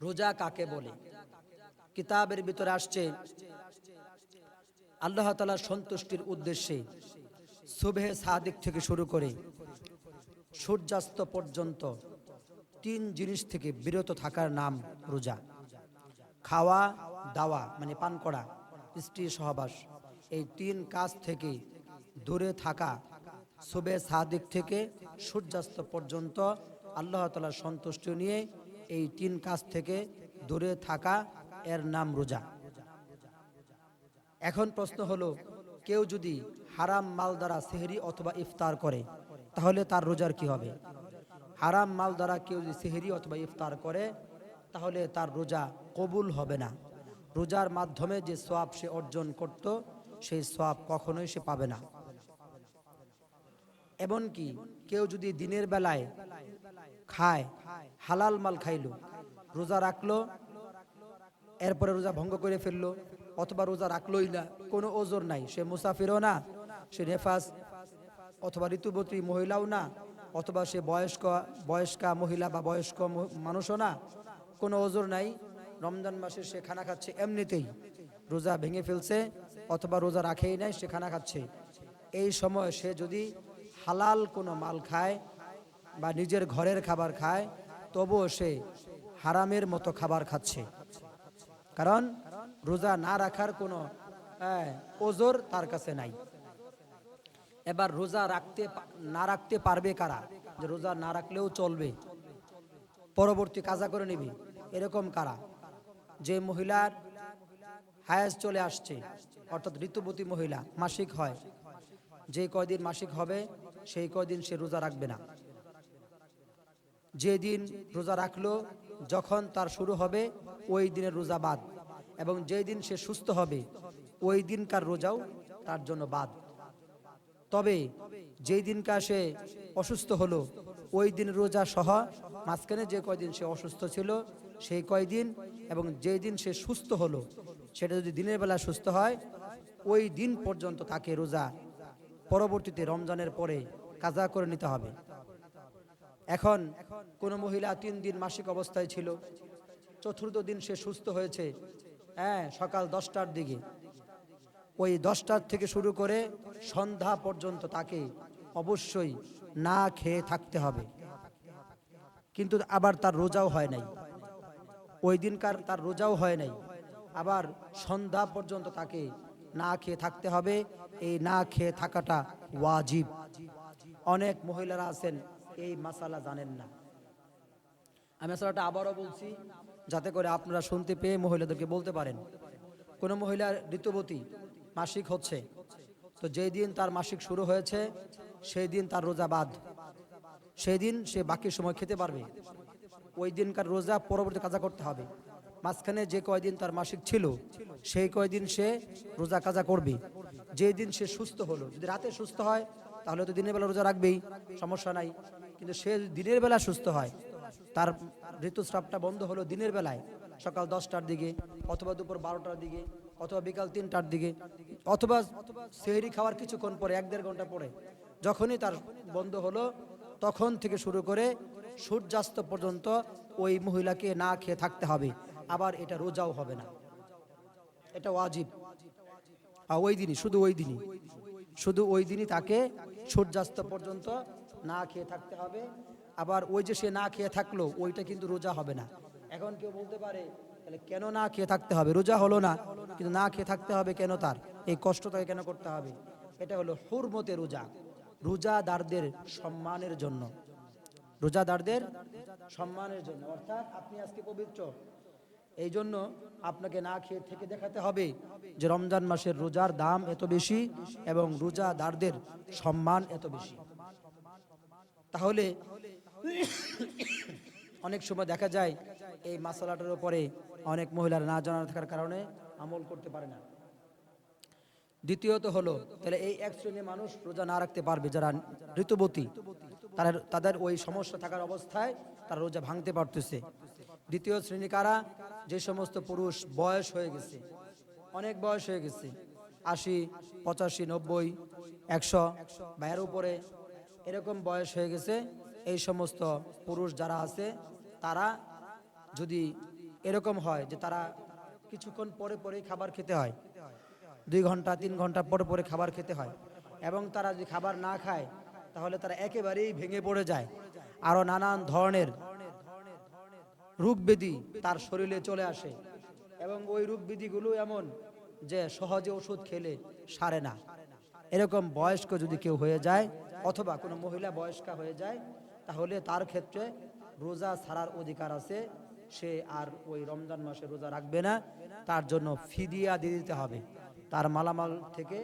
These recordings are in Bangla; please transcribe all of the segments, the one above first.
রোজা কাকে বলে? কিতাবের ভিতরে আসছে আল্লাহ তালার সন্তুষ্টির উদ্দেশ্যে সুবেহ সাদিক থেকে শুরু করে সূর্যাস্ত পর্যন্ত তিন জিনিস থেকে বিরত থাকার নাম রোজা। খাওয়া, দাওয়া মানে পান করা, স্ত্রী সহবাস, এই তিন কাজ থেকে দূরে থাকা সুবে সাদিক থেকে সূর্যাস্ত পর্যন্ত আল্লাহ তালার সন্তুষ্টি নিয়ে এই তিন কাজ থেকে দূরে থাকা এর নাম রোজা। এখন প্রশ্ন হলো, কেউ যদি হারাম মাল দ্বারা সেহরি অথবা ইফতার করে, তাহলে তার রোজার কি হবে? হারাম মাল দ্বারা কেউ যদি সেহরি অথবা ইফতার করে, তাহলে তার রোজা কবুল হবে না। রোজার মাধ্যমে যে সোয়াব সে অর্জন করত, সেই সোয়াব কখনোই সে পাবে না। এমনকি কেউ যদি দিনের বেলায় খায়, হালাল মাল খাইলো, রোজা রাখল, এরপরে রোজা ভঙ্গ করে ফেলল, অথবা রোজা রাখলোই না, কোনো ওজোর নাই, সে মুসাফিরও না, সে নেফাস, অথবা ঋতুবতী মহিলাও না, অথবা সে বয়স্ক, বয়স্কা মহিলা বা বয়স্ক মানুষও না, কোনো ওজোর নাই, রমজান মাসে সে খানা খাচ্ছে এমনিতেই, রোজা ভেঙে ফেলছে, অথবা রোজা রাখেই নাই, সে খানা খাচ্ছে, এই সময় সে যদি হালাল কোনো মাল খায় বা নিজের ঘরের খাবার খায়, তবুও সে হারামের মতো খাবার খাচ্ছে। কারণ রোজা না রাখার কোনো ওজোর তার কাছে নাই। এবার রোজা রাখতে না রাখতে পারবে কারা? যে রোজা না রাখলেও চলবে। পরবর্তী কাজা করে নিবি। এরকম কারা? যে মহিলার হায়াজ চলে আসছে, অর্থাৎ ঋতুবতী মহিলা, মাসিক হয়। যে কয়দিন মাসিক হবে, সেই কয়দিন সে রোজা রাখবে না। যেদিন রোজা রাখল, যখন তার শুরু হবে, ওই দিনের রোজা বাদ। এবং যেই দিন সে সুস্থ হবে, ওই দিনকার রোজাও তার জন্য বাদ। তবে যেই দিনকার সে অসুস্থ হলো, ওই দিন রোজা সহ মাঝখানে যে কয়দিন সে অসুস্থ ছিল, সেই কয়দিন এবং যেই দিন সে সুস্থ হলো, সেটা যদি দিনের বেলা সুস্থ হয়, ওই দিন পর্যন্ত তাকে রোজা পরবর্তীতে রমজানের পরে কাজা করে নিতে হবে। এখন কোন মহিলা তিন দিন মাসিক অবস্থায় ছিল, চতুর্থ দিন সে সুস্থ হয়েছে। হ্যাঁ সকাল দশটার দিকে। ওই দশটার থেকে শুরু করে সন্ধ্যা পর্যন্ত তাকে অবশ্যই না খেয়ে থাকতে হবে। কিন্তু আবার তার রোজাও হয় নাই। ওই দিনকার তার রোজাও হয় নাই। আবার সন্ধ্যা পর্যন্ত তাকে না খেয়ে থাকতে হবে। এই না খেয়ে থাকাটা ওয়াজিব। অনেক মহিলারা আছেন এই মাসালা জানেন না। আমি মশালাটা আবারও বলছি, যাতে করে আপনারা শুনতে পেয়ে মহিলাদেরকে বলতে পারেন। কোনো মহিলার ঋতুবতী মাসিক হচ্ছে, তো যেই দিন তার মাসিক শুরু হয়েছে, সেই দিন তার রোজা বাদ। সেই দিন সে বাকি সময় খেতে পারবে। ওই দিনকার রোজা পরবর্তী কাজা করতে হবে। মাঝখানে যে কয়দিন তার মাসিক ছিল, সেই কয়দিন সে রোজা কাজা করবে। যেই দিন সে সুস্থ হলো, যদি রাতে সুস্থ হয়, তাহলে তো দিনের বেলা রোজা রাখবেই, সমস্যা নাই। কিন্তু সে দিনের বেলা সুস্থ হয়। তার ঋতুস্রাবটা বন্ধ হলো দিনের বেলায়। সকাল দশটার দিকে অথবা দুপুর বারোটার দিকে অথবা বিকাল তিনটার দিকে অথবা সেহরি খাওয়ার কিছুক্ষণ পরে, এক দেড় ঘণ্টা পরে যখনই তার বন্ধ হলো তখন থেকে শুরু করে সূর্যাস্ত পর্যন্ত ওই মহিলাকে না খেয়ে থাকতে হবে। আবার এটা রোজাও হবে না। এটা ওয়াজিব। ওই দিনই, শুধু ওই দিনই। শুধু ওই দিনই তাকে সূর্যাস্ত পর্যন্ত না খেয়ে থাকতে হবে। আবার ওই যে সে না খেয়ে থাকল, ওইটা কিন্তু রোজা হবে না। এখন কেউ বলতে পারে, তাহলে কেন না খেয়ে থাকতে হবে? রোজা হলো না। কিন্তু না খেয়ে থাকতে হবে কেন তার? এই কষ্ট তাকে কেন করতে হবে? এটা হলো হুরমতে রোজা। রোজাদারদের সম্মানের জন্য। রোজাদারদের সম্মানের জন্য। অর্থাৎ আপনি আজকে পবিত্র। এই জন্য আপনাকে না খেয়ে থেকে দেখাতে হবে যে রমজান মাসের রোজার দাম এত বেশি এবং রোজাদারদের সম্মান এত বেশি। তাহলে অনেক সময় দেখা যায় এই মাসালাটার উপরে অনেক মহিলার না জানা থাকার কারণে আমল করতে পারে না। দ্বিতীয়ত হলো, তাহলে এই এক শ্রেণির মানুষ রোজা না রাখতে পারবে, যারা ঋতুবতী, তারা তাদের ওই সমস্যা থাকার অবস্থায় তারা রোজা ভাঙতে পারতেছে। দ্বিতীয় শ্রেণি কারা? যে সমস্ত পুরুষ বয়স হয়ে গেছে, অনেক বয়স হয়ে গেছে, আশি, পঁচাশি, নব্বই, একশো, বা এর উপরে এরকম বয়স হয়ে গেছে, এই সমস্ত পুরুষ যারা আছে, তারা যদি এরকম হয় যে তারা কিছুক্ষণ পরে পরেই খাবার খেতে হয়, দুই ঘণ্টা, তিন ঘণ্টা পরে পরে খাবার খেতে হয়, এবং তারা যদি খাবার না খায়, তাহলে তারা একেবারেই ভেঙে পড়ে যায়। আরও নানান ধরনের রোগব্যাধি তার শরীরে চলে আসে, এবং ওই রোগব্যাধিগুলো এমন যে সহজে ওষুধ খেলে সারে না। এরকম বয়স্ক যদি কেউ হয়ে যায় অথবা কোনো মহিলা বয়স্কা হয়ে যায়, তাহলে তার ক্ষেত্রে রোজা ছাড়ার অধিকার আছে। সে আর ওই রমজান মাসে রোজা রাখবে না। তার জন্য ফিদিয়া দিয়ে দিতে হবে। তার মালামাল থেকে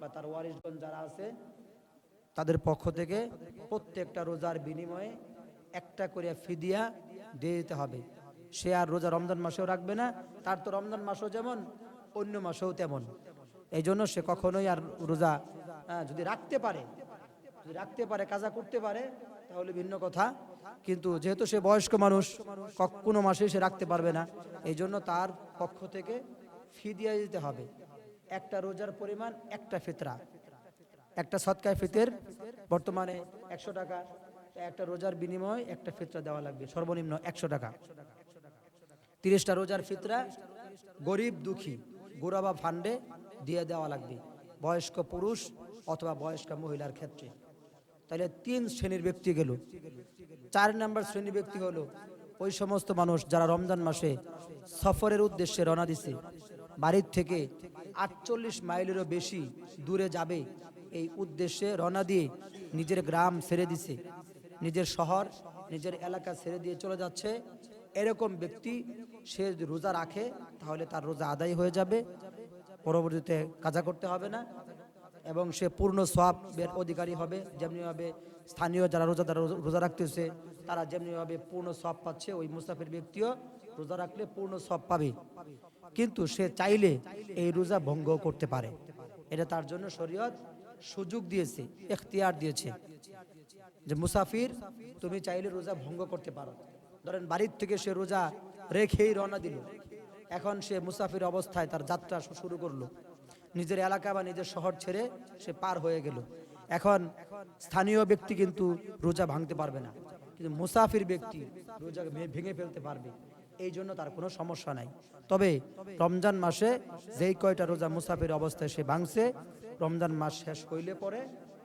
বা তার ওয়ারিশগণ যারা আছে, তাদের পক্ষ থেকে প্রত্যেকটা রোজার বিনিময়ে একটা করে ফিদিয়া দিয়ে দিতে হবে। সে আর রোজা রমজান মাসেও রাখবে না। তার তো রমজান মাসও যেমন, অন্য মাসেও তেমন। এই জন্য সে কখনোই আর রোজা আহ, যদি রাখতে পারে যদি রাখতে পারে কাজা করতে পারে তাহলে ভিন্ন কথা। কিন্তু যেহেতু সে বয়স্ক মানুষ কোনো মাসে সে রাখতে পারবে না। এই জন্য তার পক্ষ থেকে ফি দিয়ে দিতে হবে। একটা রোজার পরিমাণ একটা ফিতরা। একটা সৎকায় ফিতের বর্তমানে একশো টাকা। একটা রোজার বিনিময়ে একটা ফিতরা দেওয়া লাগবে। সর্বনিম্ন একশো টাকা। তিরিশটা রোজার ফিতরা গরিব দুঃখী গোরাবা ফান্ডে দিয়ে দেওয়া লাগবে। বয়স্ক পুরুষ অথবা বয়স্ক মহিলার ক্ষেত্রে। তাহলে তিন শ্রেণির ব্যক্তি গেল। চার নম্বর শ্রেণির ব্যক্তি হলো ওই সমস্ত মানুষ যারা রমজান মাসে সফরের উদ্দেশ্যে রওনা দিছে। বাড়ির থেকে আটচল্লিশ মাইলেরও বেশি দূরে যাবে এই উদ্দেশ্যে রওনা দিয়ে নিজের গ্রাম ছেড়ে দিছে। নিজের শহর, নিজের এলাকা ছেড়ে দিয়ে চলে যাচ্ছে। এরকম ব্যক্তি সে রোজা রাখে, তাহলে তার রোজা আদায় হয়ে যাবে। পরবর্তীতে কাজা করতে হবে না এবং সে পূর্ণ সবের অধিকারী হবে, যেমনিভাবে স্থানীয় যারা রোজা, তারা রোজা রাখতেছে, তারা যেমনিভাবে পূর্ণ সব পাচ্ছে, ওই মুসাফির ব্যক্তিও রোজা রাখলে পূর্ণ সব পাবে। কিন্তু সে চাইলে এই রোজা ভঙ্গ করতে পারে। এটা তার জন্য শরীয়ত সুযোগ দিয়েছে, এখতিয়ার দিয়েছে যে, মুসাফির, তুমি চাইলে রোজা ভঙ্গ করতে পারো। ধরেন বাড়ির থেকে সে রোজা রেখেই রওনা দিল। এখন সে মুসাফির অবস্থায় তার যাত্রা শুরু করল। নিজের এলাকা বা নিজের শহর ছেড়ে সে পার হয়ে গেল। এখন স্থানীয় ব্যক্তি কিন্তু রোজা ভাঙতে পারবে না। কিন্তু মুসাফির ব্যক্তি রোজা ভেঙে ফেলতে পারবে। এই জন্য তার কোনো সমস্যা নাই। তবে রমজান মাসে যেই কয়টা রোজা মুসাফির অবস্থায় সে ভাঙছে, রমজান মাস শেষ হইলে পরে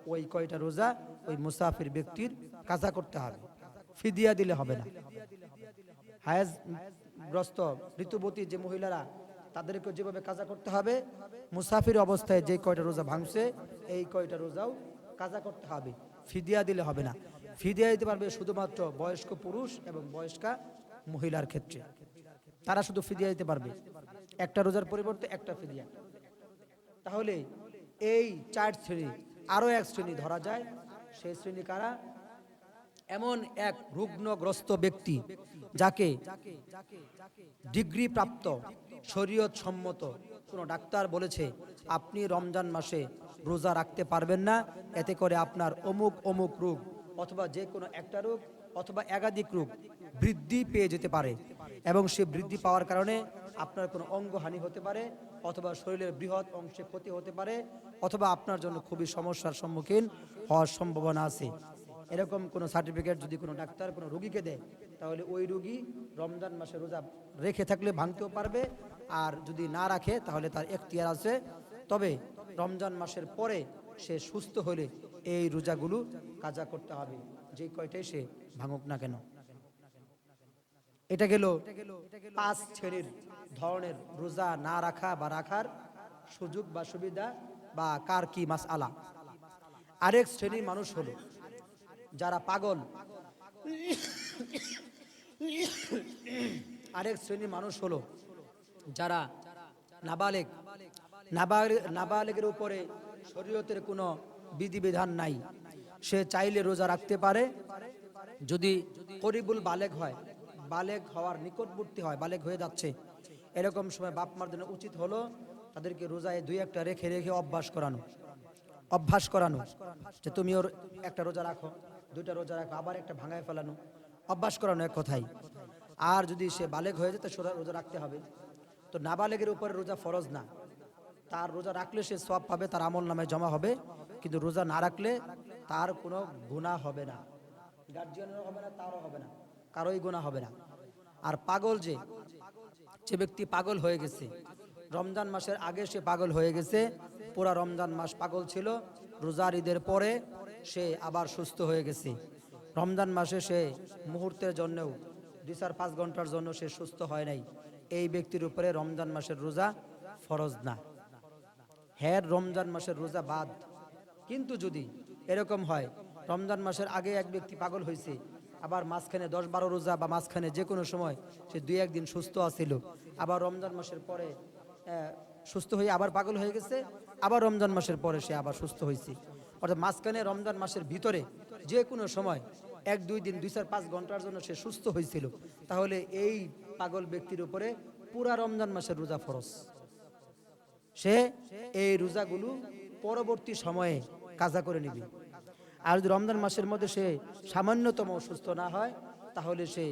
ওই কয়টা রোজা ওই মুসাফির ব্যক্তির কাজা করতে হবে। ফিদিয়া দিলে হবে না। হায়াজ গ্রস্ত, ঋতুবতী যে মহিলারা তাদেরকে যেভাবে কাজা করতে হবে, মুসাফির অবস্থায় যে কয়টা রোজা ভাঙছে, এই কয়টা রোজাও কাজা করতে হবে। ফিদিয়া দিলে হবে না। ফিদিয়া দিতে পারবে শুধুমাত্র বয়স্ক পুরুষ এবং বয়স্কা মহিলার ক্ষেত্রে। তারা শুধু ফিদিয়া দিতে পারবে। একটা রোজার পরিবর্তে একটা ফিদিয়া। তাহলে এই চার শ্রেণি, আরও এক শ্রেণি ধরা যায়। সেই শ্রেণি কারা? এমন এক রুগ্নগ্রস্ত ব্যক্তি যাকে ডিগ্রি প্রাপ্ত শরীয়ত সম্মত কোনো ডাক্তার বলেছে, আপনি রমজান মাসে রোজা রাখতে পারবেন না। এতে করে আপনার অমুক অমুক রোগ অথবা যে কোনো একটা রোগ অথবা একাধিক রোগ বৃদ্ধি পেয়ে যেতে পারে এবং সে বৃদ্ধি পাওয়ার কারণে আপনার কোনো অঙ্গহানি হতে পারে অথবা শরীরের বৃহৎ অংশে ক্ষতি হতে পারে অথবা আপনার জন্য খুবই সমস্যার সম্মুখীন হওয়ার সম্ভাবনা আছে। এরকম কোনো সার্টিফিকেট যদি কোনো ডাক্তার কোনো রোগীকে দেয়, তাহলে ওই রোগী রমজান মাসে রোজা রেখে থাকলে ভাঙতেও পারবে, আর যদি না রাখে, তাহলে তার এখতিয়ার আছে। তবে রমজান মাসের পরে সে সুস্থ হলে এই রোজাগুলো কাজা করতে হবে। যে কয়টাই সে ভাঙুক না কেন। এটা গেল পাঁচ শ্রেণির ধরনের রোজা না রাখা বা রাখার সুযোগ বা সুবিধা বা কার কি মাস আলা আরেক শ্রেণির মানুষ হলো যারা পাগল। আরেক শ্রেণির মানুষ হলো যারা নাবালেগ। নাবালেগের উপরে শরীয়তের কোনো বিধিবিধান নাই। সে চাইলে রোজা রাখতে পারে। যদি করিবুল বালেক হয় বালেক হওয়ার নিকটবর্তী হয় বালেক হয়ে যাচ্ছে। এরকম সময় বাপ মার জন্য উচিত হলো তাদেরকে রোজায় দুই একটা রেখে রেখে অভ্যাস করানো। অভ্যাস করানো যে তুমি ওর একটা রোজা রাখো। দুইটা রোজা রাখো, আবার একটা ভাঙায় ফেলানো, অভ্যাস করানো এক কথাই। আর যদি সে বালেগ হয়ে যায়, তো সোজা রোজা রাখতে হবে। তো নাবালেগের উপরে রোজা ফরজ না। তার রোজা রাখলে সে সব পাবে, তার আমল নামে জমা হবে। কিন্তু রোজা না রাখলে তার কোনো গুণা হবে না। গার্জিয়ানেরও হবে না, তারও হবে না। কারোই গুণা হবে না। আর পাগল যে যে ব্যক্তি পাগল হয়ে গেছে, রমজান মাসের আগে সে পাগল হয়ে গেছে। পুরা রমজান মাস পাগল ছিল। রোজার ঈদের পরে সে আবার সুস্থ হয়ে গেছে। রমজান মাসে সে মুহূর্তের জন্যও, দুই চার পাঁচ ঘণ্টার জন্য সে সুস্থ হয় নাই। এই ব্যক্তির উপরে রমজান মাসের রোজা ফরজ না। হ্যাঁ রমজান মাসের রোজা বাদ। কিন্তু যদি এরকম হয়, রমজান মাসের আগে এক ব্যক্তি পাগল হয়েছে আবার মাঝখানে দশ বারো রোজা বা মাঝখানে যে কোনো সময় সে দুই একদিন সুস্থ আছিল, আবার রমজান মাসের পরে সুস্থ হয়ে আবার পাগল হয়ে গেছে, আবার রমজান মাসের পরে সে আবার সুস্থ হয়েছে অর্থাৎ মাঝখানে রমজান মাসের ভিতরে যে কোনো সময় এক, দুই দিন, দুই চার, পাঁচ ঘণ্টার জন্য সে সুস্থ হয়েছিল। তাহলে এই পাগল ব্যক্তির উপরে পুরা রমজান মাসের রোজা ফরজ। সে এই রোজাগুলো পরবর্তী সময়ে কাজা করে নিবে। আর যদি রমজান মাসের মধ্যে সে সামান্যতম সুস্থ না হয়, তাহলে সে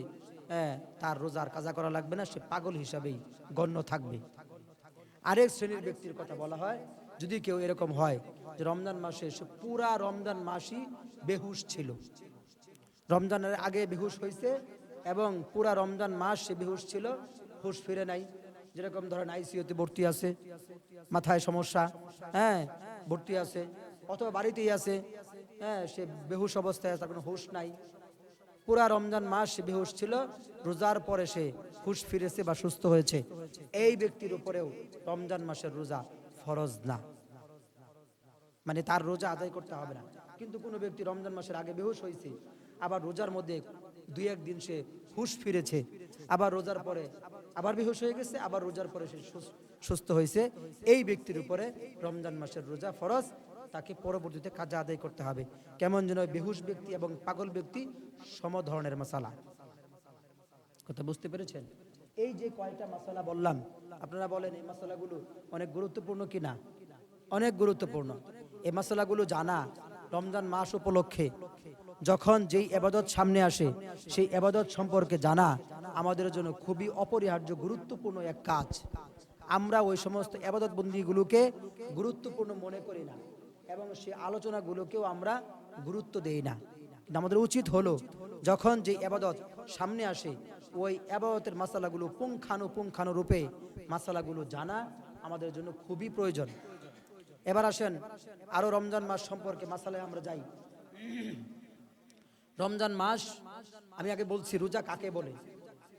তার রোজার কাজা করা লাগবে না, সে পাগল হিসাবেই গণ্য থাকবে। আরেক শ্রেণির ব্যক্তির কথা বলা হয় যদি কেউ এরকম হয় যে রমজান মাসে সে পুরা রমজান মাসই বেহুশ ছিল। রমজানের আগে বেহুশ হয়েছে এবং পুরা রমজান মাস সে বেহুশ ছিল, হুশ ফিরে নাই। যেরকম ধরেন আইসিইউতে ভর্তি আছে, মাথায় সমস্যা হ্যাঁ ভর্তি আছে, অথবা বাড়িতেই আছে হ্যাঁ সে বেহুশ অবস্থায় আছে কোনো হুশ নাই। পুরা রমজান মাস সে বেহুশ ছিল, রোজার পরে সে হুশ ফিরেছে বা সুস্থ হয়েছে। এই ব্যক্তির উপরেও রমজান মাসের রোজা ফরজ না। মানে তার রোজা আদায় করতে হবে না। কিন্তু কোনো ব্যক্তি রমজান মাসের আগে বেহুশ হয়েছে, আবার রোজার মধ্যে দুই একদিন সে হুশ ফিরেছে, আবার রোজার পরে আবার বেহুশ হয়ে গেছে, আবার রোজার পরে সে সুস- সুস্থ হয়েছে। এই ব্যক্তির উপরে রমজান মাসের রোজা ফরজ, তাকে পরবর্তীতে কাজা আদায় করতে হবে। কেমন যেন বেহুশ ব্যক্তি এবং পাগল ব্যক্তি সম ধরনের মশালা। কথা বুঝতে পেরেছেন? এই যে কয়টা মশলা বললাম, আপনারা বলেন এই মশলাগুলো অনেক গুরুত্বপূর্ণ কি না অনেক গুরুত্বপূর্ণ। এই মশলাগুলো জানা রমজান মাস উপলক্ষে, যখন যেই এবাদত সামনে আসে, সেই এবাদত সম্পর্কে জানা আমাদের জন্য খুবই অপরিহার্য, গুরুত্বপূর্ণ এক কাজ। আমরা ওই সমস্ত এবাদত বন্দিগুলোকে গুরুত্বপূর্ণ মনে করি না এবং সেই আলোচনাগুলোকেও আমরা গুরুত্ব দেই না। আমাদের উচিত হলো, যখন যে আবাদত সামনে আসে ওই আবাদতের মশালাগুলো পুঙ্খানু পুঙ্খানু রূপে মশালাগুলো জানা আমাদের জন্য খুবই প্রয়োজন। এবার আসেন আরও রমজান মাস সম্পর্কে মশালায় আমরা যাই। রমজান মাস, আমি আগে বলছি রোজা কাকে বলে?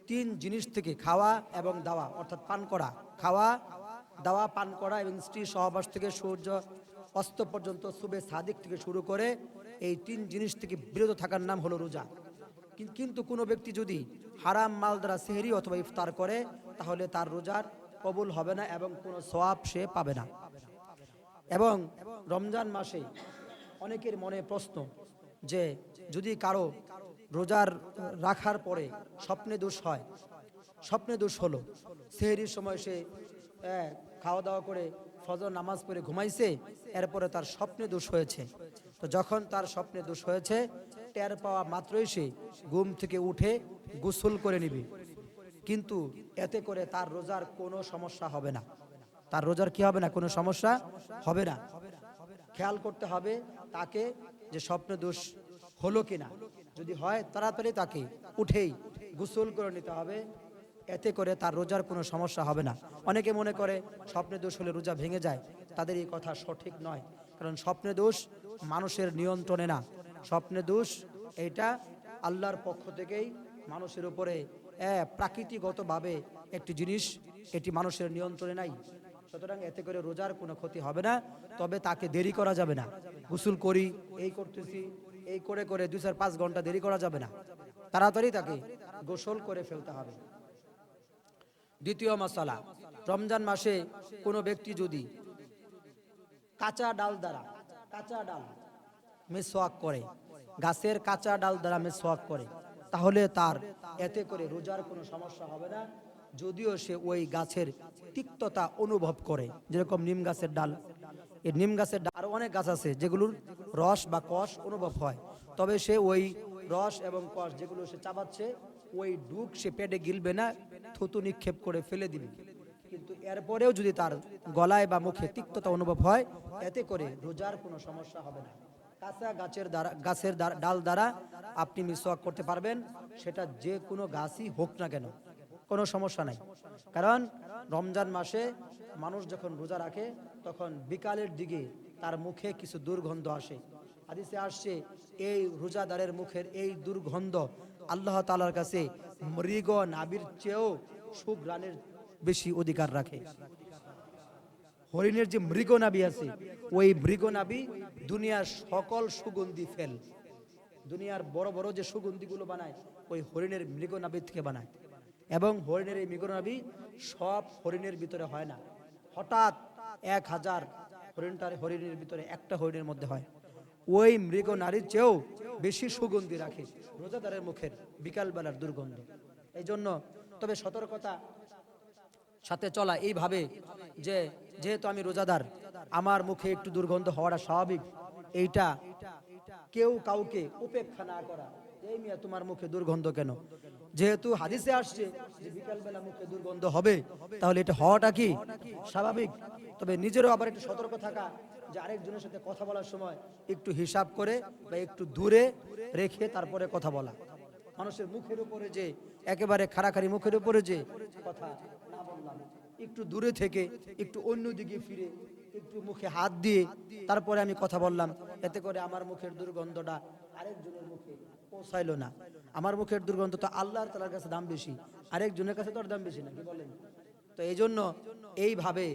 তিন জিনিস থেকে খাওয়া এবং দাওয়া, অর্থাৎ পান করা। খাওয়া, দাওয়া, পান করা এবং স্ত্রী সহবাস থেকে সূর্য অস্ত পর্যন্ত সুবে সাদিক থেকে শুরু করে এই তিন জিনিস থেকে বিরত থাকার নাম হলো রোজা। কিন্তু কোনো ব্যক্তি যদি হারাম মাল দ্বারা সেহরি অথবা ইফতার করে, তাহলে তার রোজার কবুল হবে না এবং কোনো সোয়াব সে পাবে না। এবং রমজান মাসে অনেকের মনে প্রশ্ন যে, যদি কারও রোজার রাখার পরে স্বপ্নে দোষ হয়, স্বপ্নে দোষ হলো, সেহরির সময় সে খাওয়া দাওয়া করে ফজর নামাজ পড়ে ঘুমাইছে, এরপরে তার স্বপ্নে দোষ হয়েছে। তো যখন তার স্বপ্নে দোষ হয়েছে টের পাওয়া মাত্রই সে ঘুম থেকে উঠে গোসল করে নিবে। কিন্তু এতে করে তার রোজার কোনো সমস্যা হবে না। তার রোজার কি হবে না? কোনো সমস্যা হবে না। খেয়াল করতে হবে তাকে যে স্বপ্ন দোষ হলো কিনা। যদি হয়, তাড়াতাড়ি তাকে উঠেই গোসল করে নিতে হবে। এতে করে তার রোজার কোনো সমস্যা হবে না। অনেকে মনে করে স্বপ্নে দোষ হলে রোজা ভেঙে যায়। তাদের এই কথা সঠিক নয়। কারণ স্বপ্নে দোষ মানুষের নিয়ন্ত্রণে না। স্বপ্নে দোষ এটা আল্লাহর পক্ষ থেকেই মানুষের উপরে আহ, প্রাকৃতিকগতভাবে একটি জিনিস এটি মানুষের নিয়ন্ত্রণে নাই। সুতরাং এতে করে রোজার কোনো ক্ষতি হবে না তবে তাকে দেরি করা যাবে না। গোসল করি এই করতেছি এই করে করে দুই চার পাঁচ ঘণ্টা দেরি করা যাবে না। তাড়াতাড়ি তাকে গোসল করে ফেলতে হবে। দ্বিতীয় মশালা রমজান মাসে কোনো ব্যক্তি যদি কাঁচা ডাল দ্বারা কাঁচা ডাল মেসোয়াক করে। গাছের কাঁচা ডাল দ্বারা মেসোয়াক করে। তাহলে তার এতে করে রোজার কোনো সমস্যা হবে না। যদিও সে ওই গাছের তিক্ততা অনুভব করে, যেরকম নিম গাছের ডাল। এই নিম গাছের ডাল আরও অনেক গাছ আছে যেগুলোর রস বা কষ অনুভব হয়। তবে সে ওই রস এবং কষ যেগুলো সে চাবাচ্ছে, ওই ডুক সে পেটে গিলবে না, থুতু নিক্ষেপ করে ফেলে দিবে। কিন্তু এরপরেও যদি তার গলায় বা মুখে তিক্ততা অনুভব হয়, এতে করে রোজার কোনো সমস্যা হবে না। কাঁচা গাছের দ্বারা, গাছের ডাল দ্বারা আপনি মিসওয়াক করতে পারবেন। সেটা যে কোনো গাছই হোক না কেন, কোনো সমস্যা নাই। কারণ রমজান মাসে মানুষ যখন রোজা রাখে, তখন বিকালের দিকে তার মুখে কিছু দুর্গন্ধ আসে। হাদিসে আসছে, এই রোজাদারের মুখের এই দুর্গন্ধ আল্লাহ তালার কাছে মৃগ নাবির চেয়েও সুগ্রানের বেশি অধিকার রাখে। হরিণের যে মৃগনাবি আছে, ওই মৃগনাবি দুনিয়ার সকল সুগন্ধি ফেল। দুনিয়ার বড় বড় যে সুগন্ধিগুলো বানায়, ওই হরিণের মৃগনাবি থেকে বানায়। এবং হরিণের এই মৃগনাবি সব হরিণের ভিতরে হয় না। হঠাৎ এক হাজার হরিণটার হরিণের ভিতরে একটা হরিণের মধ্যে হয়। ওই মৃগ নারীর চেয়েও বেশি সুগন্ধি রাখে রোজাদারের মুখের বিকালবেলার দুর্গন্ধ। এই জন্য তবে সতর্কতা সাথে চলা এইভাবে যে যেহেতু আমি রোজাদার, আমার মুখে একটু দুর্গন্ধ হওয়াটা স্বাভাবিক। এইটা কেউ কাউকে উপেক্ষা না করা। এই মিয়া, তোমার মুখে দুর্গন্ধ কেন? যেহেতু হাদিসে আসছে যে বিকালবেলা মুখে দুর্গন্ধ হবে, তাহলে এটা হওয়াটা কি স্বাভাবিক? তবে নিজেরও আবার একটু সতর্ক থাকা যে আরেকজনের সাথে কথা বলার সময় একটু হিসাব করে বা একটু দূরে রেখে তারপরে কথা বলা। মানুষের মুখের উপরে যে, একেবারে খাড়াখাড়ি মুখের উপরে যে, কথা না বললাম। একটু দূরে থেকে, একটু অন্যদিকে ফিরে, একটু মুখে হাত দিয়ে তারপরে আমি কথা বললাম। এতে করে আমার মুখের দুর্গন্ধটা আরেকজনের মুখে পৌঁছাইল না। আমার মুখের দুর্গন্ধ তো আল্লাহর তালার কাছে দাম বেশি। আরেকজনের কাছে তো দাম বেশি না, কি বলেন? তো এই জন্য এইভাবে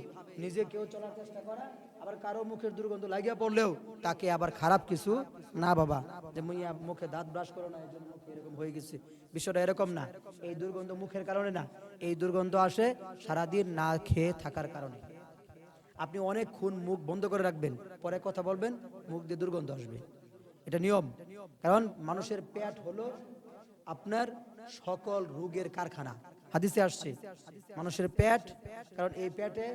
নিজে কেউ চলার চেষ্টা করা আবার কারও মুখের দুর্গন্ধ লাগিয়া পড়লেও তাকে আবার খারাপ কিছু না বাবা যে মুইয়া মুখে দাঁত ব্রাশ করো না এরকম হয়ে গেছে। বিষয়টা এরকম না। এই দুর্গন্ধ মুখের কারণে না। এই দুর্গন্ধ আসে সারাদিন না খেয়ে থাকার কারণে। আপনি অনেক খুন মুখ বন্ধ করে রাখবেন, পরে কথা বলবেন, মুখ দিয়ে দুর্গন্ধ আসবে। এটা নিয়ম। কারণ মানুষের পেট হলো আপনার সকল রোগের কারখানা। হাদিসে আসছে, মানুষের পেট, কারণ এই পেটে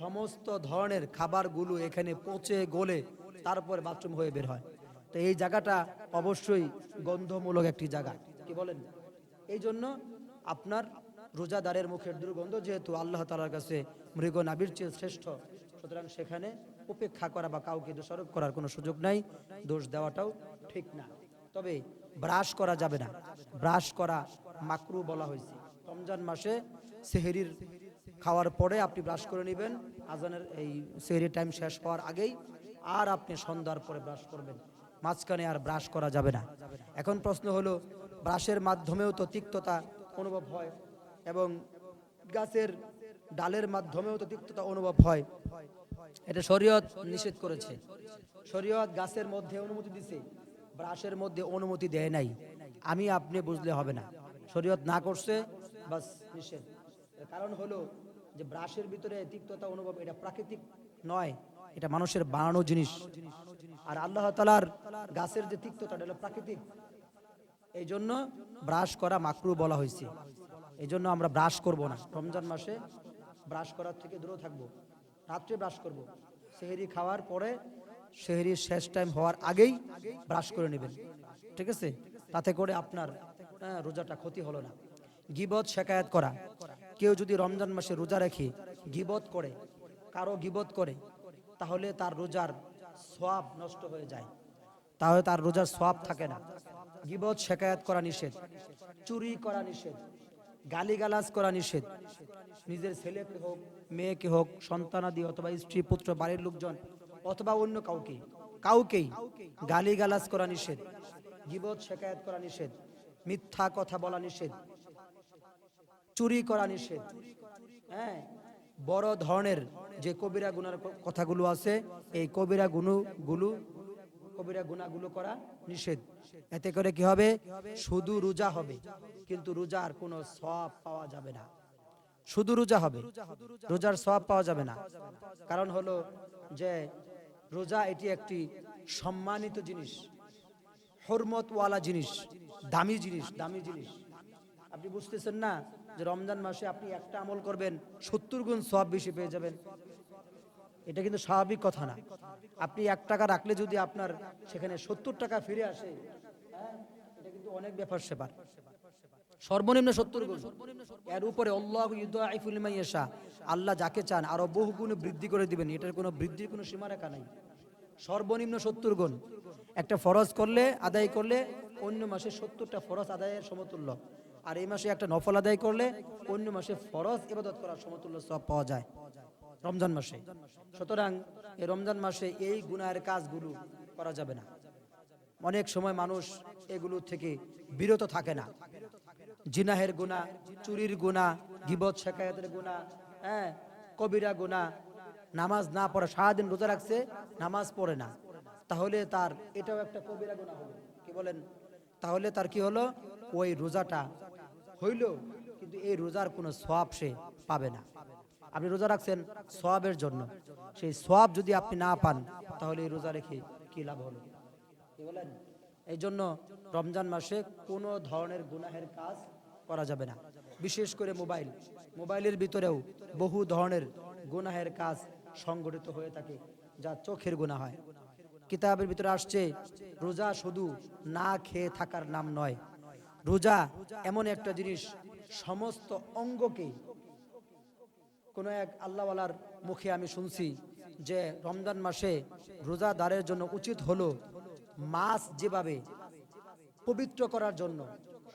সমস্ত ধরনের খাবারগুলো এখানে পচে গলে তারপরে বাথরুম হয়ে বের হয়। তো এই জায়গাটা অবশ্যই গন্ধমূলক একটি জায়গা। কি বলেন? এই জন্য আপনার রোজাদারের মুখের দুর্গন্ধ যেহেতু আল্লাহ তালার কাছে মৃগ নাবির চেয়ে শ্রেষ্ঠ, সুতরাং সেখানে উপেক্ষা করা বা কাউকে দোষারোপ করার কোনো সুযোগ নাই, দোষ দেওয়াটাও ঠিক না। তবে ব্রাশ করা যাবে না। ব্রাশ করা মাকরু বলা হয়েছে। রমজান মাসে সেহেরির খাওয়ার পরে আপনি ব্রাশ করে নেবেন। আজানের এই সেহেরির টাইম শেষ হওয়ার আগেই আর আপনি সন্ধ্যার পরে ব্রাশ করবেন। মাঝখানে আর ব্রাশ করা যাবে না। এখন প্রশ্ন হলো, ব্রাশের মাধ্যমেও তো তিক্ততা অনুভব হয় এবং গাছের ডালের মাধ্যমেও তো তিক্ততা অনুভব হয়। এটা শরীয়ত নিষেধ করেছে। শরীয়ত গাছের মধ্যে অনুমতি দিছে, ব্রাশের মধ্যে অনুমতি দেয় নাই। আমি, আপনি বুঝলে হবে না। শরীয়ত না করছে বাস নিষেধ। কারণ হলো যে ব্রাশের ভিতরে তিক্ততা অনুভব এটা প্রাকৃতিক নয় এটা মানুষের বানানো জিনিস। আর আল্লাহ তালার গাছের যে তিক্ততা এটা প্রাকৃতিক। এই জন্য ব্রাশ করা মাকরু বলা হয়েছে। এই জন্য আমরা ব্রাশ করব না। রমজান মাসে ব্রাশ করার থেকে দূরে থাকব। রাত্রে ব্রাশ করব। সেহেরি খাওয়ার পরে সেহেরির শেষ টাইম হওয়ার আগেই ব্রাশ করে নেবেন। ঠিক আছে? তাতে করে আপনার হ্যাঁ, রোজাটা ক্ষতি হলো না। গিবত শেকায়াত করা। কেউ যদি রমজান মাসে রোজা রেখে, গিবত করে, কারও গিবত করে, তাহলে তার রোজার সোয়াব নষ্ট হয়ে যায়। তাহলে তার রোজার সোয়াব থাকে না। গিবত শেকায়াত করা নিষেধ। চুরি করা নিষেধ। গালিগালাজ করা নিষেধ। নিজের ছেলেকে হোক, মেয়েকে হোক, সন্তানাদি অথবা স্ত্রী, পুত্র, বাড়ির লোকজন অথবা অন্য কাউকে, কাউকেই গালিগালাজ করা নিষেধ। গিবত শেকায়াত করা নিষেধ। মিথ্যা কথা বলা নিষেধ। চুরি করা নিষেধ। হ্যাঁ বড় ধরনের যে কবিরা গুনার কথাগুলো আছে, এই কবিরা গুণগুলো কবিরা গুণাগুলো করা নিষেধ। এতে করে কি হবে? শুধু রোজা হবে, কিন্তু রোজার কোনো সব পাওয়া যাবে না। শুধু রোজা হবে, রোজার সব পাওয়া যাবে না। কারণ হলো যে রোজা এটি একটি সম্মানিত জিনিস, হরমতওয়ালা জিনিস, দামি জিনিস দামি জিনিস। আপনি বুঝতেছেন না? যে রমজান মাসে আপনি একটা আমল করবেন সত্তর গুণ সব বেশি পেয়ে যাবেন। এটা কিন্তু স্বাভাবিক কথা না। আপনি এক টাকা রাখলে যদি আপনার সেখানে সত্তর টাকা ফিরে আসে হ্যাঁ, এটা কিন্তু অনেক ব্যাপার সেবার। সর্বনিম্ন সত্তর গুণ। এর উপরে আল্লাহ আল্লাহ যাকে চান আরও বহু গুণ বৃদ্ধি করে দিবেন। এটার কোনো বৃদ্ধির কোনো সীমারেখা নাই। সর্বনিম্ন সত্তর গুণ। একটা ফরজ করলে আদায় করলে অন্য মাসে সত্তরটা ফরজ আদায়ের সমতুল্য। আর এই মাসে একটা নফল আদায় করলে অন্য মাসে ফরজ ইবাদত করার সমতুল্য সব পাওয়া যায়। রমজান মাসে। সুতরাং এই রমজান মাসে এই গুনাহের কাজগুলো করা যাবে না। অনেক সময় মানুষ এগুলো থেকে বিরত থাকে না। জিনাহের গুণা চুরির গুণা গিবত শেখায়তের গুণা হ্যাঁ কবিরা গুণা নামাজ না পড়ে, সারাদিন রোজা রাখছে, নামাজ পড়ে না। তাহলে তার এটাও একটা কবিরা গুণা হলো কি বলেন? তাহলে তার কি হলো? ওই রোজাটা হইল কিন্তু এই রোজার কোনো সোয়াব সে পাবে না। আপনি রোজা রাখছেন সোয়াবের জন্য। সেই সোয়াব যদি আপনি না পান, তাহলে এই রোজা রেখে কি লাভ হলো? এই জন্য রমজান মাসে কোনো ধরনের গুনাহের কাজ করা যাবে না। বিশেষ করে মোবাইল। মোবাইলের ভিতরেও বহু ধরনের গুনাহের কাজ সংগঠিত হয়ে থাকে, যা চোখের গুনাহ হয়। কিতাবের ভিতরে আসছে, রোজা শুধু না খেয়ে থাকার নাম নয় রোজা এমন একটা জিনিস, সমস্ত অঙ্গকে কোনো এক আল্লাহওয়ালার মুখে আমি শুনছি যে রমজান মাসে রোজা রোজাদারের জন্য উচিত হলো মাছ যেভাবে পবিত্র করার জন্য,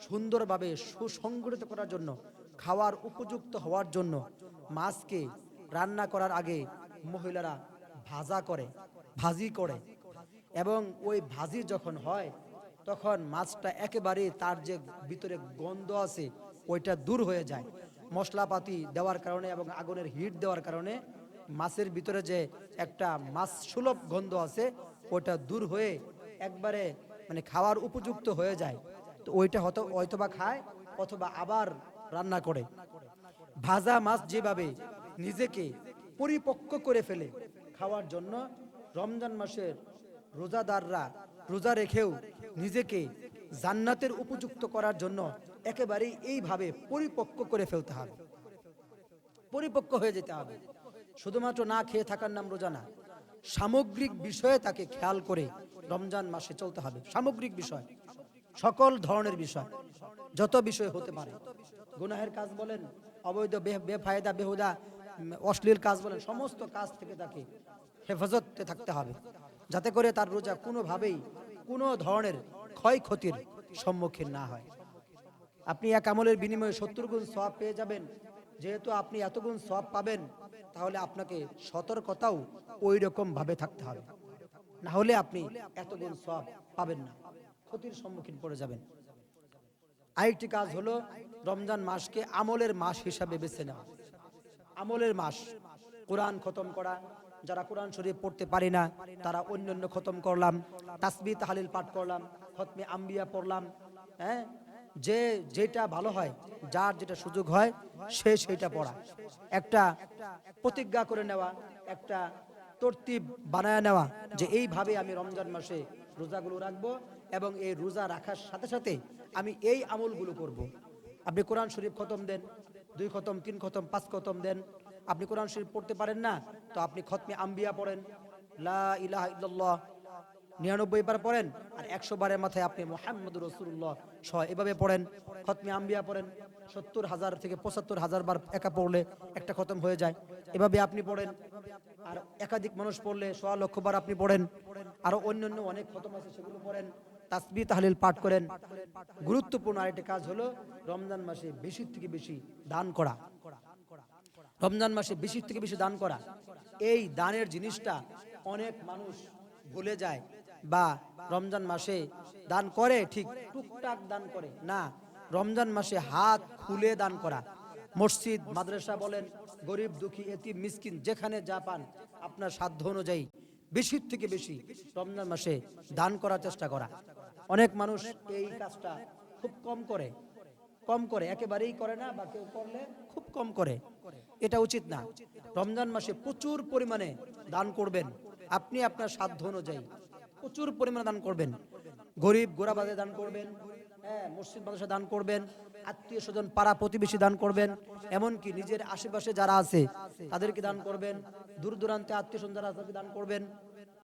সুন্দরভাবে সুসংগঠিত করার জন্য, খাওয়ার উপযুক্ত হওয়ার জন্য মাছকে রান্না করার আগে মহিলারা ভাজা করে, ভাজি করে এবং ওই ভাজি যখন হয় তখন মাছটা একেবারে তার যে ভিতরে গন্ধ আছে, ওইটা দূর হয়ে যায়। মশলাপাতি দেওয়ার কারণে এবং আগুনের হিট দেওয়ার কারণে মাছের ভিতরে যে একটা মাছ সুলভ গন্ধ আছে, ওইটা দূর হয়ে একবারে মানে খাওয়ার উপযুক্ত হয়ে যায়। তো ওইটা হয়তো হয়তোবা খায় অথবা আবার রান্না করে। ভাজা মাছ যেভাবে নিজেকে পরিপক্ক করে ফেলে, খাওয়ার জন্য রমজান মাসের রোজাদাররা রোজা রেখেও নিজেকে জান্নাতের উপযুক্ত করার জন্য একেবারেই এইভাবে পরিপক্ক করে ফেলতে হবে। পরিপক্ক হয়ে যেতে হবে। শুধুমাত্র না খেয়ে থাকার নাম রোজা না, সামগ্রিক বিষয়ে তাকে খেয়াল করে রমজান মাসে চলতে হবে। সামগ্রিক বিষয়, সকল ধরনের বিষয়, যত বিষয় হতে পারে। গুনাহের কাজ বলেন, অবৈধ বেফায়দা, বেহুদা অশ্লীল কাজ বলেন, সমস্ত কাজ থেকে তাকে হেফাজতে থাকতে হবে। যাতে করে তার রোজা কোনোভাবেই কোনো ধরনের ক্ষয়ক্ষতির সম্মুখীন না হয়। আপনি এক আমলের বিনিময়ে সত্তর গুণ সব পেয়ে যাবেন। যেহেতু আপনি এত গুণ সব পাবেন, তাহলে আপনাকে সতর্কতাও ওই রকম ভাবে থাকতে হবে। না হলে আপনি এত গুণ সব পাবেন না। ক্ষতির সম্মুখীন পড়ে যাবেন। আরেকটি কাজ হলো রমজান মাসকে আমলের মাস হিসাবে বেছে নেওয়া। আমলের মাস কোরআন খতম করা যারা কোরআন শরীফ পড়তে পারি না, তারা অন্য অন্য খতম করলাম তাসবি তাহালিল পাঠ করলাম, খতমে আম্বিয়া পড়লাম হ্যাঁ যে যেটা ভালো হয়, যার যেটা সুযোগ হয়, সে সেটা পড়া একটা প্রতিজ্ঞা করে নেওয়া, একটা তরতিব বানায় নেওয়া, যে এইভাবে আমি রমজান মাসে রোজাগুলো রাখব এবং এই রোজা রাখার সাথে সাথে আমি এই আমলগুলো করব। আপনি কোরআন শরীফ খতম দেন, দুই খতম, তিন খতম, পাঁচ খতম দেন আপনি কোরআন শরীফ পড়তে পারেন না, তো আপনি খতমে আম্বিয়া পড়েন। লা নিরানব্বই বার পড়েন, আর একশো বারের মাথায় আপনি মোহাম্মদ রসুল্লাহ সহ এভাবে পড়েন, খতমে আম্বিয়া পড়েন। সত্তর হাজার থেকে পঁচাত্তর হাজার বার একা পড়লে একটা খতম হয়ে যায়। এভাবে আপনি পড়েন, আর একাধিক মানুষ পড়লে সোয়া লক্ষ বার আপনি পড়েন, আরও অন্য অন্য অনেক খতম আছে সেগুলো পড়েন, তাসবি তাহলিল পাঠ করেন। গুরুত্বপূর্ণ আরেকটি কাজ হলো রমজান মাসে বেশি থেকে বেশি দান করা। রমজান মাসে বেশি থেকে বেশি দান করা। এই দানের জিনিসটা অনেক মানুষ ভুলে যায় বা রমজান মাসে দান করে, ঠিক টুকটাক দান করে। না, রমজান মাসে হাত খুলে দান করা। মসজিদ, মাদ্রাসা বলেন, গরিব, দুঃখী এতি মিসকিন, যেখানে যা পান আপনার সাধ্য অনুযায়ী বেশি থেকে বেশি রমজান মাসে দান করার চেষ্টা করা। অনেক মানুষ এই কাজটা খুব কম করে। কম করে, একেবারেই করে না বা কেউ করলে খুব কম করে। এটা উচিত না। রমজান মাসে প্রচুর পরিমাণে দান করবেন। আপনি আপনার সাধ্য অনুযায়ী প্রচুর পরিমাণে দান করবেন। গরিব গোরাবাদে দান করবেন হ্যাঁ মসজিদ মাদ্রাসা দান করবেন, আত্মীয় স্বজন, পাড়া প্রতিবেশী দান করবেন, এমনকি নিজের আশেপাশে যারা আছে, তাদেরকে দান করবেন। দূর দূরান্তে আত্মীয় স্বজন যারা আছে দান করবেন।